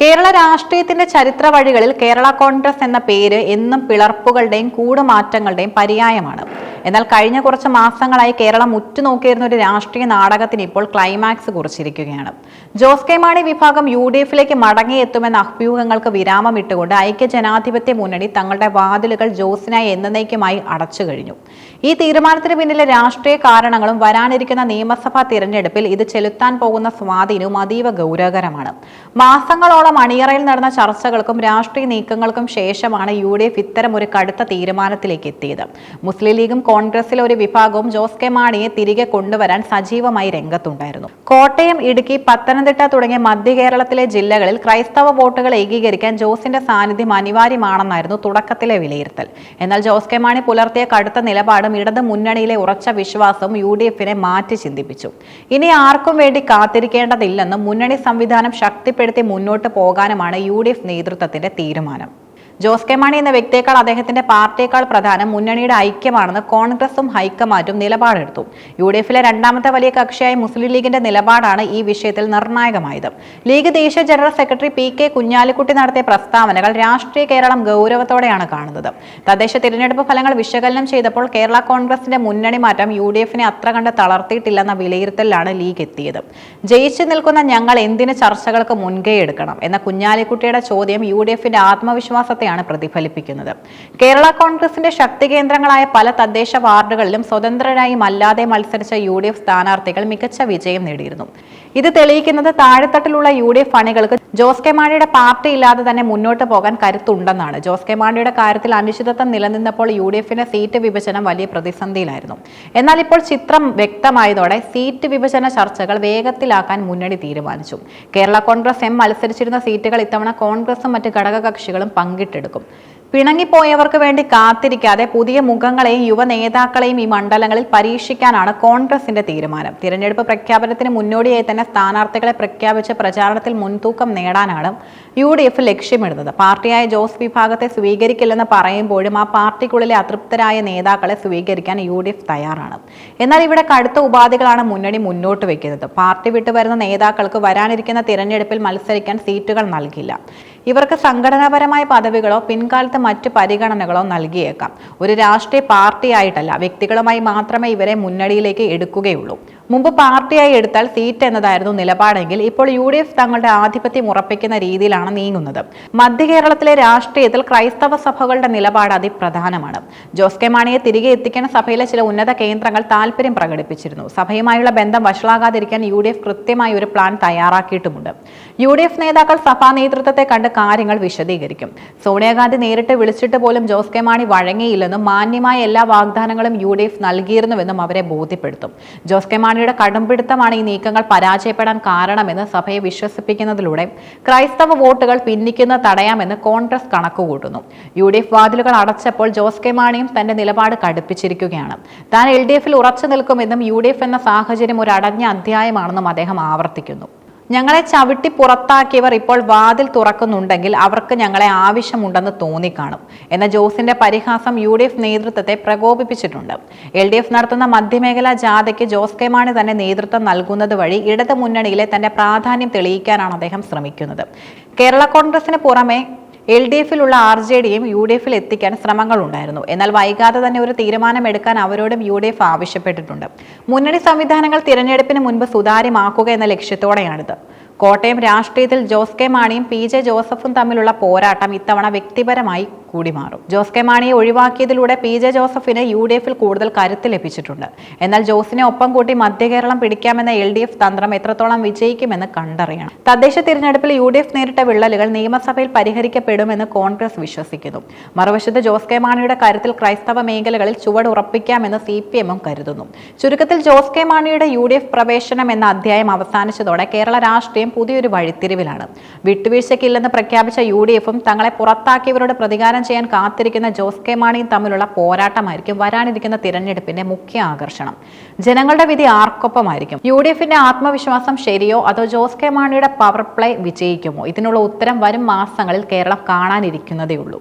കേരള രാഷ്ട്രീയത്തിന്റെ ചരിത്ര വഴികളിൽ കേരള കോൺഗ്രസ് എന്ന പേര് എന്നും പിളർപ്പുകളുടെയും കൂടുമാറ്റങ്ങളുടെയും പര്യായമാണ്. എന്നാൽ കഴിഞ്ഞ കുറച്ച് മാസങ്ങളായി കേരളം ഉറ്റുനോക്കിയിരുന്ന ഒരു രാഷ്ട്രീയ നാടകത്തിന് ഇപ്പോൾ ക്ലൈമാക്സ് കുറിച്ചിരിക്കുകയാണ്. ജോസ് കെ മാണി വിഭാഗം യു ഡി എഫിലേക്ക് മടങ്ങിയെത്തുമെന്ന അഭ്യൂഹങ്ങൾക്ക് വിരാമം ഇട്ടുകൊണ്ട് ഐക്യ ജനാധിപത്യ മുന്നണി തങ്ങളുടെ വാതിലുകൾ ജോസിനായി എന്നേക്കുമായി അടച്ചു കഴിഞ്ഞു. ഈ തീരുമാനത്തിന് പിന്നിലെ രാഷ്ട്രീയ കാരണങ്ങളും വരാനിരിക്കുന്ന നിയമസഭാ തിരഞ്ഞെടുപ്പിൽ ഇത് ചെലുത്താൻ പോകുന്ന സ്വാധീനവും അതീവ ഗൗരവകരമാണ്. മാസങ്ങളോളം അണിയറയിൽ നടന്ന ചർച്ചകൾക്കും രാഷ്ട്രീയ നീക്കങ്ങൾക്കും ശേഷമാണ് യു ഡി എഫ് ഇത്തരം ഒരു കടുത്ത തീരുമാനത്തിലേക്ക് എത്തിയത്. മുസ്ലിം ലീഗും കോൺഗ്രസിലെ ഒരു വിഭാഗവും ജോസ് കെ മാണിയെ തിരികെ കൊണ്ടുവരാൻ സജീവമായി രംഗത്തുണ്ടായിരുന്നു. കോട്ടയം ഇടുക്കി പത്തനംതിട്ട തുടങ്ങിയ മധ്യ കേരളത്തിലെ ജില്ലകളിൽ ക്രൈസ്തവ വോട്ടുകൾ ഏകീകരിക്കാൻ ജോസിന്റെ സാന്നിധ്യം അനിവാര്യമാണെന്നായിരുന്നു തുടക്കത്തിലെ വിലയിരുത്തൽ. എന്നാൽ ജോസ് കെ മാണി പുലർത്തിയ കടുത്ത നിലപാടും ഇടത് മുന്നണിയിലെ ഉറച്ച വിശ്വാസവും യു ഡി എഫിനെ മാറ്റി ചിന്തിപ്പിച്ചു. ഇനി ആർക്കും വേണ്ടി കാത്തിരിക്കേണ്ടതില്ലെന്നും മുന്നണി സംവിധാനം ശക്തിപ്പെടുത്തി മുന്നോട്ട് പോകാനുമാണ് യു ഡി എഫ് നേതൃത്വത്തിന്റെ തീരുമാനം. ജോസ് കെ മാണി എന്ന വ്യക്തിയേക്കാൾ അദ്ദേഹത്തിന്റെ പാർട്ടിയേക്കാൾ പ്രധാനം മുന്നണിയുടെ ഐക്യമാണെന്ന് കോൺഗ്രസും ഹൈക്കമാൻഡും നിലപാടെടുത്തു. യു ഡി എഫിലെ രണ്ടാമത്തെ വലിയ കക്ഷിയായ മുസ്ലിം ലീഗിന്റെ നിലപാടാണ് ഈ വിഷയത്തിൽ നിർണായകമായത്. ലീഗ് ദേശീയ general secretary P K Kunhalikutty നടത്തിയ പ്രസ്താവനകൾ രാഷ്ട്രീയ കേരളം ഗൗരവത്തോടെയാണ് കാണുന്നത്. തദ്ദേശ തിരഞ്ഞെടുപ്പ് ഫലങ്ങൾ വിശകലനം ചെയ്തപ്പോൾ കേരള കോൺഗ്രസിന്റെ മുന്നണി മാറ്റം യു ഡി എഫിനെ അത്ര കണ്ട് തളർത്തിയിട്ടില്ലെന്ന വിലയിരുത്തലിലാണ് ലീഗ് എത്തിയത്. ജയിച്ചു നിൽക്കുന്ന ഞങ്ങൾ എന്തിന് ചർച്ചകൾക്ക് മുൻകൈ എടുക്കണം? എന്ന കുഞ്ഞാലിക്കുട്ടിയുടെ ചോദ്യം യു ഡി എഫിന്റെ ആത്മവിശ്വാസത്തെയാണ് പ്രതിഫലിപ്പിക്കുന്നത്. കേരള കോൺഗ്രസിന്റെ ശക്തി കേന്ദ്രങ്ങളായ പല തദ്ദേശ വാർഡുകളിലും സ്വതന്ത്രരായും അല്ലാതെ മത്സരിച്ച യു ഡി എഫ് സ്ഥാനാർത്ഥികൾ മികച്ച വിജയം നേടിയിരുന്നു. ഇത് തെളിയിക്കുന്നത് താഴെത്തട്ടിലുള്ള യു ഡി എഫ് അണികൾക്ക് ജോസ് കെ മാണിയുടെ പാർട്ടി ഇല്ലാതെ തന്നെ മുന്നോട്ട് പോകാൻ കരുത്തുണ്ടെന്നാണ്. ജോസ് കെ മാണിയുടെ കാര്യത്തിൽ അനിശ്ചിതത്വം നിലനിന്നപ്പോൾ യു ഡി എഫിന്റെ സീറ്റ് വിഭജനം വലിയ പ്രതിസന്ധിയിലായിരുന്നു. എന്നാൽ ഇപ്പോൾ ചിത്രം വ്യക്തമായതോടെ സീറ്റ് വിഭജന ചർച്ചകൾ വേഗത്തിലാക്കാൻ മുന്നണി തീരുമാനിച്ചു. കേരള കോൺഗ്രസ് എം മത്സരിച്ചിരുന്ന സീറ്റുകൾ ഇത്തവണ കോൺഗ്രസും മറ്റ് ഘടകകക്ഷികളും പങ്കിട്ടെടുക്കും പിണങ്ങിപ്പോയവർക്ക് വേണ്ടി കാത്തിരിക്കാതെ പുതിയ മുഖങ്ങളെയും യുവ നേതാക്കളെയും ഈ മണ്ഡലങ്ങളിൽ പരീക്ഷിക്കാനാണ് കോൺഗ്രസിന്റെ തീരുമാനം. തിരഞ്ഞെടുപ്പ് പ്രഖ്യാപനത്തിന് മുന്നോടിയായി തന്നെ സ്ഥാനാർത്ഥികളെ പ്രഖ്യാപിച്ച് പ്രചാരണത്തിൽ മുൻതൂക്കം നേടാനാണ് യു ഡി എഫ് ലക്ഷ്യമിടുന്നത്. പാർട്ടിയായ ജോസ് വിഭാഗത്തെ സ്വീകരിക്കില്ലെന്ന് പറയുമ്പോഴും ആ പാർട്ടിക്കുള്ളിലെ അതൃപ്തരായ നേതാക്കളെ സ്വീകരിക്കാൻ യു ഡി എഫ് തയ്യാറാണ്. എന്നാൽ ഇവിടെ കടുത്ത ഉപാധികളാണ് മുന്നണി മുന്നോട്ട് വയ്ക്കുന്നത്. പാർട്ടി വിട്ടുവരുന്ന നേതാക്കൾക്ക് വരാനിരിക്കുന്ന തിരഞ്ഞെടുപ്പിൽ മത്സരിക്കാൻ സീറ്റുകൾ നൽകില്ല. ഇവർക്ക് സംഘടനാപരമായ പദവികളോ പിൻകാലത്ത് മറ്റ് പരിഗണനകളോ നൽകിയേക്കാം. ഒരു രാഷ്ട്രീയ പാർട്ടിയായിട്ടല്ല വ്യക്തികളുമായി മാത്രമേ ഇവരെ മുന്നണിയിലേക്ക് എടുക്കുകയുള്ളൂ. മുമ്പ് പാർട്ടിയായി എടുത്താൽ സീറ്റ് എന്നതായിരുന്നു നിലപാടെങ്കിൽ ഇപ്പോൾ യു ഡി എഫ് തങ്ങളുടെ ആധിപത്യം ഉറപ്പിക്കുന്ന രീതിയിലാണ് നീങ്ങുന്നത്. മധ്യ കേരളത്തിലെ രാഷ്ട്രീയത്തിൽ ക്രൈസ്തവ സഭകളുടെ നിലപാട് അതിപ്രധാനമാണ്. ജോസ് കെ മാണിയെ തിരികെ എത്തിക്കുന്ന സഭയിലെ ചില ഉന്നത കേന്ദ്രങ്ങൾ താല്പര്യം പ്രകടിപ്പിച്ചിരുന്നു. സഭയുമായുള്ള ബന്ധം വഷളാകാതിരിക്കാൻ യു ഡി എഫ് കൃത്യമായ ഒരു പ്ലാൻ തയ്യാറാക്കിയിട്ടുമുണ്ട്. യു ഡി എഫ് നേതാക്കൾ സഭാ നേതൃത്വത്തെ കണ്ട് കാര്യങ്ങൾ വിശദീകരിക്കും. സോണിയാഗാന്ധി നേരിട്ട് വിളിച്ചിട്ട് പോലും ജോസ് കെ മാണി വഴങ്ങിയില്ലെന്നും മാന്യമായ എല്ലാ വാഗ്ദാനങ്ങളും യു ഡി എഫ് നൽകിയിരുന്നുവെന്നും അവരെ ബോധ്യപ്പെടുത്തും. ജോസ് കെ മാണിയുടെ കടുംപിടുത്തമാണ് ഈ നീക്കങ്ങൾ പരാജയപ്പെടാൻ കാരണമെന്ന് സഭയെ വിശ്വസിപ്പിക്കുന്നതിലൂടെ. ക്രൈസ്തവ വോട്ടുകൾ പിന്നിക്കുന്ന തടയാമെന്ന് കോൺഗ്രസ് കണക്കുകൂട്ടുന്നു. യു ഡി എഫ് വാതിലുകൾ അടച്ചപ്പോൾ ജോസ് കെ മാണിയും തന്റെ നിലപാട് കടുപ്പിച്ചിരിക്കുകയാണ്. താൻ എൽ ഡി എഫിൽ ഉറച്ചു നിൽക്കുമെന്നും യു ഡി എഫ് എന്ന സാഹചര്യം ഒരു അടഞ്ഞ അധ്യായമാണെന്നും അദ്ദേഹം ആവർത്തിക്കുന്നു. ഞങ്ങളെ ചവിട്ടി പുറത്താക്കിയവർ ഇപ്പോൾ വാതിൽ തുറക്കുന്നുണ്ടെങ്കിൽ അവർക്ക് ഞങ്ങളെ ആവശ്യമുണ്ടെന്ന് തോന്നിക്കാണും. എന്ന ജോസിന്റെ പരിഹാസം യു ഡി എഫ് നേതൃത്വത്തെ പ്രകോപിപ്പിച്ചിട്ടുണ്ട്. എൽ ഡി എഫ് നടത്തുന്ന മധ്യമേഖലാ ജാഥയ്ക്ക് ജോസ് കെ മാണി തന്നെ നേതൃത്വം നൽകുന്നത് വഴി ഇടതു മുന്നണിയിലെ തന്റെ പ്രാധാന്യം തെളിയിക്കാനാണ് അദ്ദേഹം ശ്രമിക്കുന്നത്. കേരള കോൺഗ്രസിന് പുറമെ എൽ ഡി എഫിലുള്ള ആർ ജെ ഡിയും യു ഡി എഫിൽ എത്തിക്കാൻ ശ്രമങ്ങളുണ്ടായിരുന്നു. എന്നാൽ വൈകാതെ തന്നെ ഒരു തീരുമാനമെടുക്കാൻ അവരോടും യു ഡി എഫ് ആവശ്യപ്പെട്ടിട്ടുണ്ട്. മുന്നണി സംവിധാനങ്ങൾ തിരഞ്ഞെടുപ്പിന് മുൻപ് സുതാര്യമാക്കുക എന്ന ലക്ഷ്യത്തോടെയാണിത്. കോട്ടയം രാഷ്ട്രീയത്തിൽ ജോസ് കെ മാണിയും പി ജെ ജോസഫും തമ്മിലുള്ള പോരാട്ടം ഇത്തവണ വ്യക്തിപരമായി കൂടി മാറും ജോസ് കെ മാണിയെ ഒഴിവാക്കിയതിലൂടെ പി ജെ ജോസഫിന് യു ഡി എഫിൽ കൂടുതൽ കരുത്ത് ലഭിച്ചിട്ടുണ്ട്. എന്നാൽ ജോസിനെ ഒപ്പം കൂട്ടി മധ്യ കേരളം പിടിക്കാമെന്ന എൽ ഡി എഫ് തന്ത്രം എത്രത്തോളം വിജയിക്കുമെന്ന് കണ്ടറിയണം. തദ്ദേശ തിരഞ്ഞെടുപ്പിൽ യു ഡി എഫ് നേരിട്ട വിള്ളലുകൾ നിയമസഭയിൽ പരിഹരിക്കപ്പെടുമെന്ന് കോൺഗ്രസ് വിശ്വസിക്കുന്നു. മറുവശത്ത് ജോസ് കെ മാണിയുടെ കരുത്തിൽ ക്രൈസ്തവ മേഖലകളിൽ ചുവട് ഉറപ്പിക്കാമെന്ന് സി പി എമ്മും കരുതുന്നു. ചുരുക്കത്തിൽ ജോസ് കെ മാണിയുടെ യു ഡി എഫ് പ്രവേശനം എന്ന അധ്യായം അവസാനിച്ചതോടെ കേരള രാഷ്ട്രീയം പുതിയൊരു വഴിത്തിരിവിലാണ്. വിട്ടുവീഴ്ചയ്ക്കില്ലെന്ന് പ്രഖ്യാപിച്ച യു ഡി എഫും തങ്ങളെ പുറത്താക്കിയവരോട് പ്രതികാരം ചെയ്യാൻ കാത്തിരിക്കുന്ന ജോസ് കെ മാണിയും തമ്മിലുള്ള പോരാട്ടമായിരിക്കും വരാനിരിക്കുന്ന തിരഞ്ഞെടുപ്പിന്റെ മുഖ്യ ആകർഷണം. ജനങ്ങളുടെ വിധി ആർക്കൊപ്പമായിരിക്കും? യു ഡി എഫിന്റെ ആത്മവിശ്വാസം ശരിയോ? അതോ ജോസ് കെ മാണിയുടെ പവർ പ്ലേ വിജയിക്കുമോ? ഇതിനുള്ള ഉത്തരം വരും മാസങ്ങളിൽ കേരളം കാണാനിരിക്കുന്നതേ ഉള്ളൂ